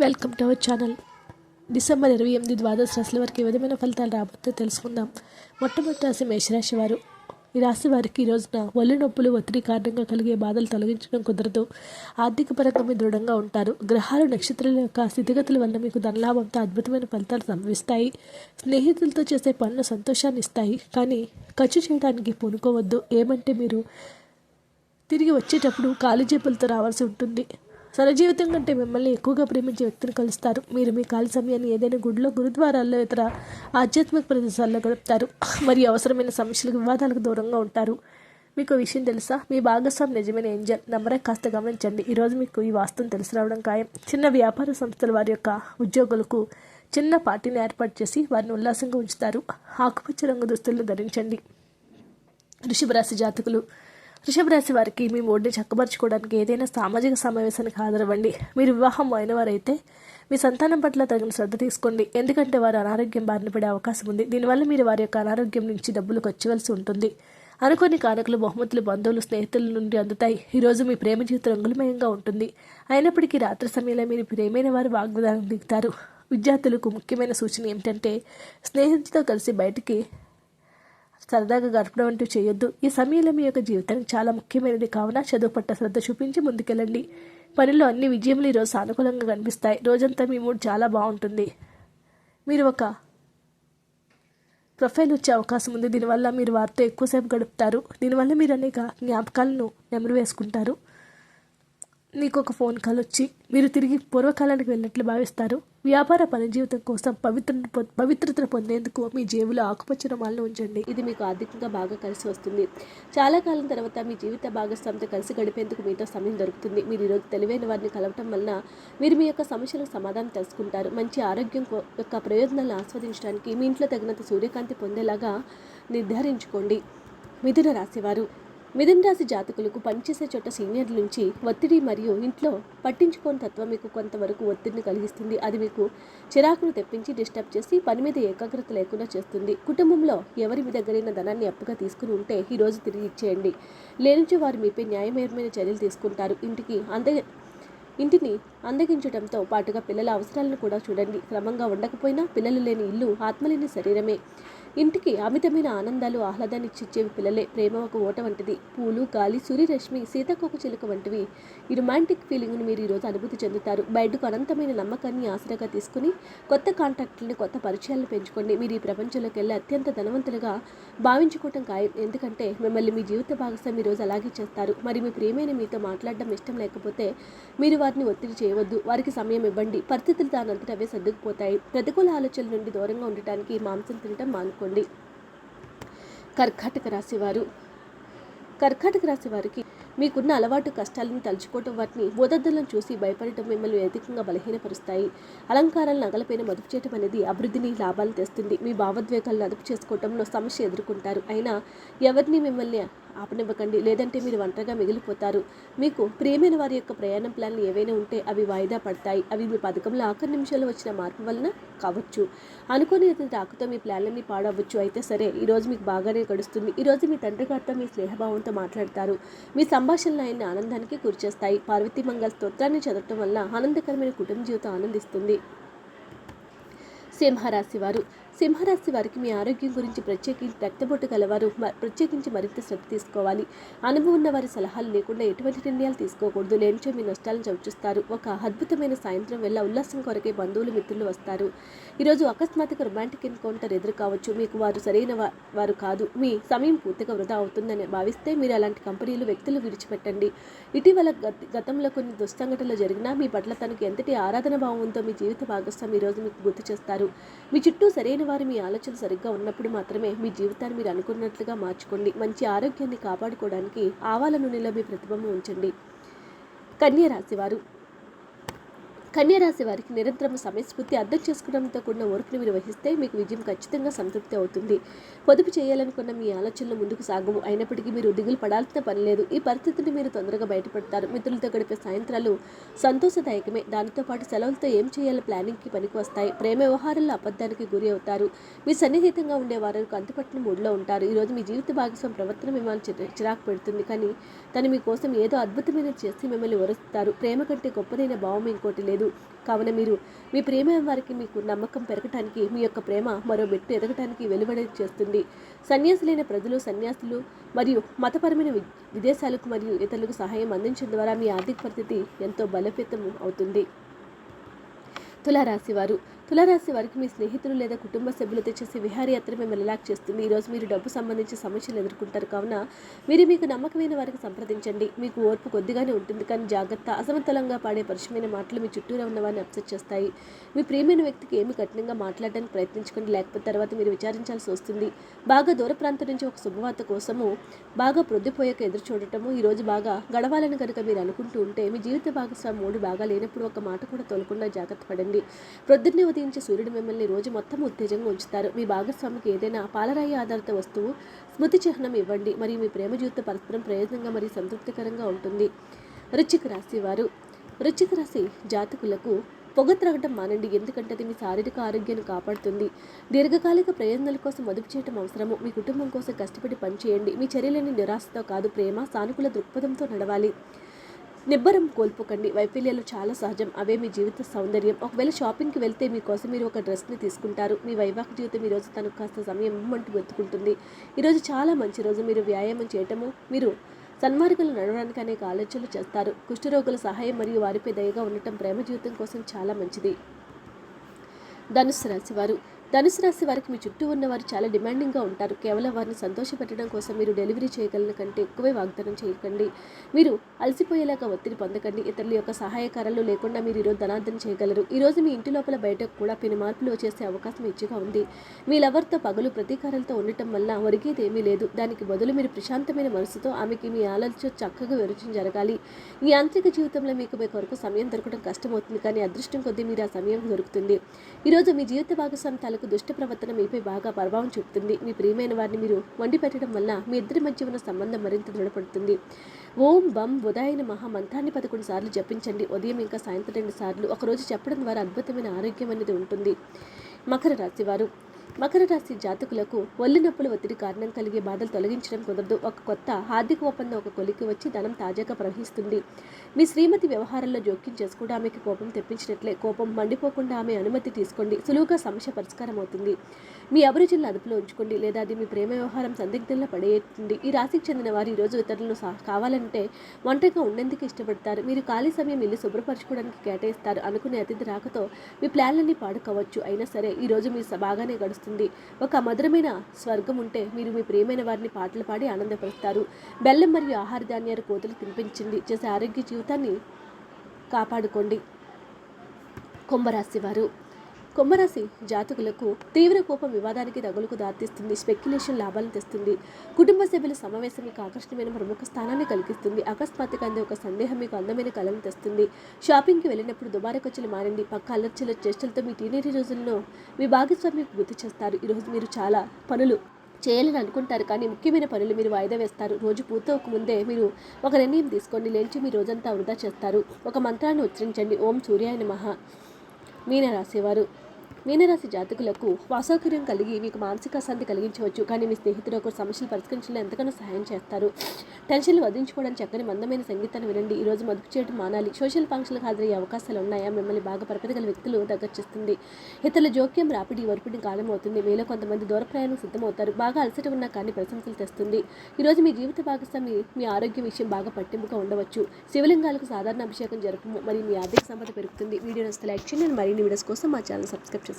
Welcome to our channel December ఇరవై ఎనిమిది ద్వాదశ రాశుల వారికి ఏ విధమైన ఫలితాలు రాబోతే తెలుసుకుందాం. మొట్టమొదటి రాశి మేషరాశి వారు. ఈ రాశి వారికి ఈ రోజున ఒళ్ళు నొప్పులు ఒత్తిడి కారణంగా కలిగే బాధలు తొలగించడం కుదరదు. ఆర్థిక పరంగా మీరు దృఢంగా ఉంటారు. గ్రహాలు నక్షత్రాల యొక్క స్థితిగతుల వల్ల మీకు ధనలాభంతో అద్భుతమైన ఫలితాలు సంభవిస్తాయి. స్నేహితులతో చేసే పనులు సంతోషాన్ని ఇస్తాయి. కానీ ఖర్చు చేయడానికి పూనుకోవద్దు. ఏమంటే మీరు తిరిగి వచ్చేటప్పుడు ఖాళీ జేబులతో రావాల్సి ఉంటుంది. సరజీవితం కంటే మిమ్మల్ని ఎక్కువగా ప్రేమించే వ్యక్తిని కలుస్తారు. మీరు మీ ఖాళీ సమయాన్ని ఏదైనా గుడిలో గురుద్వారాల్లో ఇతర ఆధ్యాత్మిక ప్రదేశాల్లో గడుపుతారు. మరియు అవసరమైన సమస్యలకు వివాదాలకు దూరంగా ఉంటారు. మీకు విషయం తెలుసా? మీ భాగస్వామి నిజమైన ఏంజల్. నంబరే కాస్త గమనించండి. ఈరోజు మీకు ఈ వాస్తవం తెలిసి రావడం ఖాయం. చిన్న వ్యాపార సంస్థల వారి యొక్క ఉద్యోగులకు చిన్న పార్టీని ఏర్పాటు చేసి వారిని ఉల్లాసంగా ఉంచుతారు. ఆకుపచ్చ రంగు దుస్తులను ధరించండి. వృషభ రాశి జాతకులు వృషభ రాశి వారికి మీ మూడ్ని చక్కబరుచుకోవడానికి ఏదైనా సామాజిక సమావేశానికి హాజరవ్వండి. మీరు వివాహం అయిన వారైతే మీ సంతానం పట్ల తగిన శ్రద్ధ తీసుకోండి. ఎందుకంటే వారు అనారోగ్యం బారిన పడే అవకాశం ఉంది. దీనివల్ల మీరు వారి యొక్క అనారోగ్యం నుంచి డబ్బులు ఖర్చువలసి ఉంటుంది. అనుకోని కారకులు బహుమతులు బంధువులు స్నేహితుల నుండి అందుతాయి. ఈరోజు మీ ప్రేమ జీవితం రంగులమయంగా ఉంటుంది. అయినప్పటికీ రాత్రి సమయంలో మీరు ప్రేమైన వారు వాగ్వాదానం దిగుతారు. విద్యార్థులకు ముఖ్యమైన సూచన ఏమిటంటే స్నేహితులతో కలిసి బయటికి సరదాగా గడపడం అంటూ చేయొద్దు. ఈ సమయంలో మీ యొక్క జీవితానికి చాలా ముఖ్యమైనది కావున చదువు పట్ల శ్రద్ధ చూపించి ముందుకెళ్ళండి. పనిలో అన్ని విజయములు ఈరోజు సానుకూలంగా కనిపిస్తాయి. రోజంతా మీ మూడ్ చాలా బాగుంటుంది. మీరు ఒక ప్రొఫైల్ వచ్చే అవకాశం ఉంది. దీనివల్ల మీరు వారితో ఎక్కువసేపు గడుపుతారు. దీనివల్ల మీరు అనేక జ్ఞాపకాలను నెమరు వేసుకుంటారు. మీకు ఒక ఫోన్ కాల్ వచ్చి మీరు తిరిగి పూర్వకాలానికి వెళ్ళినట్లు భావిస్తారు. వ్యాపార పని జీవితం కోసం పవిత్ర పవిత్రతను పొందేందుకు మీ జేబులో ఆకుపచ్చ రుమాలను ఉంచండి. ఇది మీకు ఆర్థికంగా బాగా కలిసి వస్తుంది. చాలా కాలం తర్వాత మీ జీవిత భాగస్వామితో కలిసి గడిపేందుకు మీతో సమయం దొరుకుతుంది. మీరు ఈరోజు తెలివైన వారిని కలవటం వలన మీరు మీ యొక్క సమస్యలకు సమాధానం తెలుసుకుంటారు. మంచి ఆరోగ్యం యొక్క ప్రయోజనాలను ఆస్వాదించడానికి మీ ఇంట్లో తగినంత సూర్యకాంతి పొందేలాగా నిర్ధారించుకోండి. మిథున రాశివారు. మిథున రాశి జాతకులకు పనిచేసే చోట సీనియర్ల నుంచి ఒత్తిడి మరియు ఇంట్లో పట్టించుకోని తత్వం మీకు కొంతవరకు ఒత్తిడిని కలిగిస్తుంది. అది మీకు చిరాకును తెప్పించి డిస్టర్బ్ చేసి పని మీద ఏకాగ్రత లేకుండా చేస్తుంది. కుటుంబంలో ఎవరి మీ దగ్గరైన ధనాన్ని అప్పుగా తీసుకుని ఉంటే ఈ రోజు తిరిగి ఇచ్చేయండి. లేనిచో వారు మీపై న్యాయమయమైన చర్యలు తీసుకుంటారు. ఇంటికి అందే ఇంటిని అందగించడంతో పాటుగా పిల్లల అవసరాలను కూడా చూడండి. క్రమంగా ఉండకపోయినా పిల్లలు లేని ఇల్లు ఆత్మలేని శరీరమే. ఇంటికి అమితమైన ఆనందాలు ఆహ్లాదాన్ని ఇచ్చిచ్చేవి పిల్లలే ప్రేమ ఒక ఓట వంటిది. పూలు గాలి సూర్యరశ్మి సీతాకోక చిలుక వంటివి. ఈ రొమాంటిక్ ఫీలింగ్ను మీరు ఈరోజు అనుభూతి చెందుతారు. బయటకు అనంతమైన నమ్మకాన్ని ఆసరాగా తీసుకుని కొత్త కాంటాక్ట్లని కొత్త పరిచయాలను పెంచుకోండి. మీరు ఈ ప్రపంచంలోకి వెళ్ళి అత్యంత ధనవంతులుగా భావించుకోవటం ఖాయం. ఎందుకంటే మిమ్మల్ని మీ జీవిత భాగస్వామి రోజు అలాగే చేస్తారు. మరి మీ ప్రేమైన మీతో మాట్లాడడం ఇష్టం లేకపోతే మీరు వారిని ఒత్తిడి చేయవద్దు. వారికి సమయం ఇవ్వండి. పరిస్థితులు దానంతట అవే సర్దుకుపోతాయి. ప్రతికూల ఆలోచనల నుండి దూరంగా ఉండటానికి మాంసం తినటం మానుకోండి. కర్కాటక రాశివారు కర్కాటక రాశి వారికి మీకున్న అలవాటు కష్టాలను తలుచుకోవటం వాటిని బోధద్దలను చూసి భయపడటం మిమ్మల్ని అధికంగా బలహీనపరుస్తాయి. అలంకారాలను నగలపైన మదుపు చేయటం అనేది అభివృద్ధిని లాభాలు తెస్తుంది. మీ భావోద్వేగాలను అదుపు చేసుకోవటంలో సమస్య ఎదుర్కొంటారు. అయినా ఎవరిని మిమ్మల్ని ఆపనివ్వకండి. లేదంటే మీరు ఒంటరిగా మిగిలిపోతారు. మీకు ప్రియమైన వారి యొక్క ప్రయాణం ప్లాన్లు ఏవైనా ఉంటే అవి వాయిదా పడతాయి. అవి మీ పథకంలో ఆఖరి నిమిషాలు వచ్చిన మార్పు వలన కావచ్చు. అనుకోని రాకతో మీ ప్లాన్లన్నీ పాడవచ్చు అయితే సరే ఈరోజు మీకు బాగానే గడుస్తుంది. ఈరోజు మీ తండ్రి గారితో మీ స్నేహభావంతో మాట్లాడతారు. మీ సంభాషణలు ఆయన్ని ఆనందానికి గురిచేస్తాయి. పార్వతీ మంగళ స్తోత్రాన్ని చదవటం వల్ల ఆనందకరమైన కుటుంబ జీవితం ఆనందిస్తుంది. సింహరాశి వారు సింహరాశి వారికి మీ ఆరోగ్యం గురించి ప్రత్యేకించి రక్తబొట్టు గలవారు మ- ప్రత్యేకించి మరింత శ్రద్ధ తీసుకోవాలి. అనుభవం ఉన్న వారి సలహాలు లేకుండా ఎటువంటి నిర్ణయాలు తీసుకోకూడదు. లేనిచో మీ నష్టాలను చవిచూస్తారు. ఒక అద్భుతమైన సాయంత్రం వెళ్ళ ఉల్లాసం కొరకే బంధువులు మిత్రులు వస్తారు. ఈరోజు అకస్మాత్తుగా రొమాంటిక్ ఎన్కౌంటర్ ఎదురు కావచ్చు మీకు వారు సరైన వారు కాదు. మీ సమయం పూర్తిగా వృధా అవుతుందని భావిస్తే మీరు అలాంటి కంపెనీలు వ్యక్తులు విడిచిపెట్టండి. ఇటీవల గత- గతంలో కొన్ని దుస్సంఘటనలు జరిగినా మీ పట్ల తనకు ఎంతటి ఆరాధన భావం ఉందో మీ జీవిత భాగస్వామి ఈరోజు రోజు మీకు గుర్తు చేస్తారు. మీ చుట్టూ సరైన వారి మీ ఆలోచన సరిగ్గా ఉన్నప్పుడు మాత్రమే మీ జీవితాన్ని మీరు అనుకున్నట్లుగా మార్చుకోండి. మంచి ఆరోగ్యాన్ని కాపాడుకోవడానికి ఆవాల నూనెలో మీ ప్రతిభను ఉంచండి. కన్య రాశివారు కన్యరాశి వారికి నిరంతరం సమయస్ఫూర్తి అర్థం చేసుకోవడంతో కూడిన ఓర్పుని మీరు వహిస్తే మీకు విజయం ఖచ్చితంగా సంతృప్తి అవుతుంది. పొదుపు చేయాలనుకున్న మీ ఆలోచనలు ముందుకు సాగవు. అయినప్పటికీ మీరు దిగులు పడాల్సిన పని లేదు. ఈ పరిస్థితిని మీరు తొందరగా బయటపడతారు. మిత్రులతో గడిపే సాయంత్రాలు సంతోషదాయకమే. దానితో పాటు సెలవులతో ఏం చేయాలో ప్లానింగ్కి పనికి వస్తాయి. ప్రేమ వ్యవహారాల్లో అబద్ధానికి గురి అవుతారు. మీ సన్నిహితంగా ఉండే వారు అంతుపట్టిన మూడ్లో ఉంటారు. ఈరోజు మీ జీవిత భాగస్వామి ప్రవర్తన మిమ్మల్ని చిరాకు పెడుతుంది. కానీ తను మీకోసం ఏదో అద్భుతమైన చేసి మిమ్మల్ని వరుస్తారు. ప్రేమ కంటే గొప్పదైన భావం ఇంకోటి లేదు. కావున మీరు మీ ప్రేమ వారికి మీకు నమ్మకం పెరగటానికి మీ యొక్క ప్రేమ మరో మెట్టు ఎదగటానికి వెలువడి చేస్తుంది. సన్యాసులైన ప్రజలు సన్యాసులు మరియు మతపరమైన విదేశాలకు మరియు ఇతరులకు సహాయం అందించడం ద్వారా మీ ఆర్థిక పరిస్థితి ఎంతో బలోపేతం అవుతుంది. తులారాశివారు తులారాశి వారికి మీ స్నేహితులు లేదా కుటుంబ సభ్యులతో చేసే విహారయాత్ర మిమ్మల్ని రిలాక్స్ చేస్తుంది. ఈరోజు మీరు డబ్బు సంబంధించి సమస్యలు ఎదుర్కొంటారు కావున మీరు మీకు నమ్మకమైన వారికి సంప్రదించండి. మీకు ఓర్పు కొద్దిగానే ఉంటుంది కానీ జాగ్రత్త అసమతులంగా పాడే పరుషమైన మాటలు మీ చుట్టూరా ఉన్న వారిని అప్సెట్ చేస్తాయి. మీ ప్రియమైన వ్యక్తికి ఏమి కఠినంగా మాట్లాడడానికి ప్రయత్నించుకోండి. లేకపోతే తర్వాత మీరు విచారించాల్సి వస్తుంది. బాగా దూర ప్రాంతం నుంచి ఒక శుభవార్త కోసము బాగా ప్రొద్దుపోయాక ఎదురు చూడటము ఈ రోజు బాగా గడవాలని కనుక మీరు అనుకుంటూ ఉంటే మీ జీవిత భాగస్వామి మూడు బాగా లేనప్పుడు ఒక మాట కూడా తోలకుండా జాగ్రత్త పడండి. ప్రొద్దున్నే ఉదయించే సూర్యుడు మిమ్మల్ని రోజు మొత్తం ఉత్తేజంగా ఉంచుతారు. మీ భాగస్వామికి ఏదైనా పాలరాయి ఆధారిత వస్తువు స్మృతి చిహ్నం ఇవ్వండి. మరియు మీ ప్రేమ జీవిత పరస్పరం ప్రయోజనంగా మరియు సంతృప్తికరంగా ఉంటుంది. వృచ్చిక రాశి వారు. వృచ్చిక రాశి జాతకులకు పొగ త్రాగటం మానండి. ఎందుకంటే అది మీ శారీరక ఆరోగ్యాన్ని కాపాడుతుంది. దీర్ఘకాలిక ప్రయోజనాల కోసం మదుపు చేయటం అవసరము. మీ కుటుంబం కోసం కష్టపడి పనిచేయండి మీ చర్యలని నిరాశతో కాదు ప్రేమ సానుకూల దృక్పథంతో నడవాలి. నిబ్బరం కోల్పోకండి. వైఫల్యాలు చాలా సహజం. అవే మీ జీవిత సౌందర్యం. ఒకవేళ షాపింగ్కి వెళ్తే మీకోసం మీరు ఒక డ్రెస్ని తీసుకుంటారు. మీ వైవాహిక జీవితం ఈరోజు తనకు కాస్త సమయం ఇమ్మంటూ వెతుకుంటుంది. ఈరోజు చాలా మంచి రోజు. మీరు వ్యాయామం చేయటము మీరు సన్మార్గులు నడవడానికి అనేక ఆలోచనలు చేస్తారు. కుష్ఠరోగుల సహాయం మరియు వారిపై దయగా ఉండటం ప్రేమ జీవితం కోసం చాలా మంచిది. ధనుసు రాశి వారు. ధనుసు రాశి వారికి మీ చుట్టూ ఉన్నవారు చాలా డిమాండింగ్గా ఉంటారు. కేవలం వారిని సంతోషపెట్టడం కోసం మీరు డెలివరీ చేయగలిగిన కంటే ఎక్కువే వాగ్దానం చేయకండి. మీరు అలసిపోయేలాగా ఒత్తిడి పొందకండి. ఇతరుల యొక్క సహాయకారాలు లేకుండా మీరు ఈరోజు ధనార్థన చేయగలరు. ఈరోజు మీ ఇంటి లోపల బయటకు కూడా పెను మార్పులు చేసే అవకాశం ఇచ్చిగా ఉంది. మీ లవర్తో పగలు ప్రతీకారాలతో ఉండటం వల్ల ఒరిగేది ఏమీ లేదు. దానికి బదులు మీరు ప్రశాంతమైన మనసుతో ఆమెకి మీ ఆలోచన చక్కగా వివరించడం జరగాలి. ఈ యాంత్రిక జీవితంలో మీకు మీ కొరకు సమయం దొరకడం కష్టమవుతుంది. కానీ అదృష్టం కొద్దీ మీరు ఆ సమయం దొరుకుతుంది. ఈరోజు మీ జీవిత భాగస్వామి తాలూకు దుష్ట ప్రవర్తన మీపై బాగా ప్రభావం చూపుతుంది. మీ ప్రియమైన వారిని మీరు వండి పెట్టడం వల్ల మీ ఇద్దరి మధ్య ఉన్న సంబంధం మరింత దృఢపడుతుంది. ఓం బం బుధాయన మహా మంత్రాన్ని పదకొండు సార్లు జపించండి. ఉదయం ఇంకా సాయంత్రం రెండు సార్లు. ఒకరోజు చెప్పడం ద్వారా అద్భుతమైన ఆరోగ్యం అనేది ఉంటుంది. మకర రాశి వారు మకర రాశి జాతకులకు ఒళ్ళు నొప్పుల ఒత్తిడి కారణం కలిగే బాధలు తొలగించడం కుదరదు. ఒక కొత్త ఆర్థిక ఒప్పందం ఒక కొలికి వచ్చి ధనం తాజాగా ప్రవహిస్తుంది. మీ శ్రీమతి వ్యవహారంలో జోక్యం చేసుకుంటూ ఆమెకి కోపం తెప్పించినట్లే. కోపం మండిపోకుండా ఆమె అనుమతి తీసుకోండి. సులువుగా సమస్య పరిష్కారం అవుతుంది. మీ అభిరుచులను అదుపులో ఉంచుకోండి. లేదా అది మీ ప్రేమ వ్యవహారం సందిగ్ధంలో పడేస్తుంది ఈ రాశికి చెందిన వారు ఈరోజు ఇతరులను కావాలంటే ఒంటరిగా ఉండేందుకు ఇష్టపడతారు. మీరు ఖాళీ సమయం ఇల్లు శుభ్రపరచుకోవడానికి కేటాయిస్తారు. అనుకునే అతిథి రాకతో మీ ప్లాన్లన్నీ పాడుకోవచ్చు. అయినా సరే ఈ రోజు మీ స- బాగానే గడుస్తుంది. ఒక మధురమైన స్వర్గం ఉంటే మీరు మీ ప్రియమైన వారిని పాటలు పాడి ఆనందపరుస్తారు. బెల్లం మరియు ఆహార ధాన్యాలు కోతులు తినిపించింది. చేసే ఆరోగ్య జీవితాన్ని కాపాడుకోండి. కుంభరాశి వారు. కుంభరాశి జాతకులకు తీవ్ర కోపం వివాదానికి తగులుకు దారితీస్తుంది. స్పెక్యులేషన్ లాభాలను తెస్తుంది. కుటుంబ సభ్యుల సమావేశం మీకు ఆకర్షణమైన ప్రముఖ స్థానాన్ని కలిగిస్తుంది. అకస్మాత్తుగా అందే ఒక సందేహం మీకు అందమైన కళను తెస్తుంది. షాపింగ్కి వెళ్ళినప్పుడు దుబారా ఖర్చులు మారండి పక్క అలర్చల చేష్టలతో మీ టీనేరీ రోజుల్లో మీ భాగస్వామికి గుర్తు చేస్తారు. ఈరోజు మీరు చాలా పనులు చేయాలని అనుకుంటారు. కానీ ముఖ్యమైన పనులు మీరు వాయిదా వేస్తారు. రోజు పూర్తవకముందే మీరు ఒక నిర్ణయం తీసుకోండి. లేచి మీ రోజంతా వృధా చేస్తారు. ఒక మంత్రాన్ని ఉచ్చరించండి. ఓం సూర్యాయ నమః. మీనరాశివారు. మీనరాశి జాతకులకు అసౌకర్యం కలిగి మీకు మానసిక అశాంతి కలిగించవచ్చు. కానీ మీ స్నేహితుడు ఒకరు సమస్యలు పరిష్కరించడంలో ఎంతగానో సహాయం చేస్తారు. టెన్షన్లు వదిలించుకోవడానికి చక్కని మందమైన సంగీతాన్ని వినండి. ఈ రోజు మదుపు చేయడం మానాలి. సోషల్ ఫంక్షన్లకు హాజరయ్యే అవకాశాలు ఉన్నాయా? మిమ్మల్ని బాగా పరపతి వ్యక్తులు దగ్గర చేస్తుంది ఇతరుల జోక్యం రాపిడి వరపిడి కాలం అవుతుంది. మీలో కొంతమంది దూర ప్రయాణం సిద్ధమవుతారు. బాగా అలసట ఉన్నా కానీ ప్రశంసలు తెస్తుంది. ఈరోజు మీ జీవిత భాగస్వామి మీ ఆరోగ్య విషయం బాగా పట్టింపుగా ఉండవచ్చు. శివలింగాలకు సాధారణ అభిషేకం జరపము. మరియు మీ ఆర్థిక సంపద పెరుగుతుంది. వీడియో నచ్చితే లైక్ చేయండి. మరిన్ని వీడియోస్ కోసం మా ఛానల్ సబ్స్క్రైబ్ చేసుకోండి.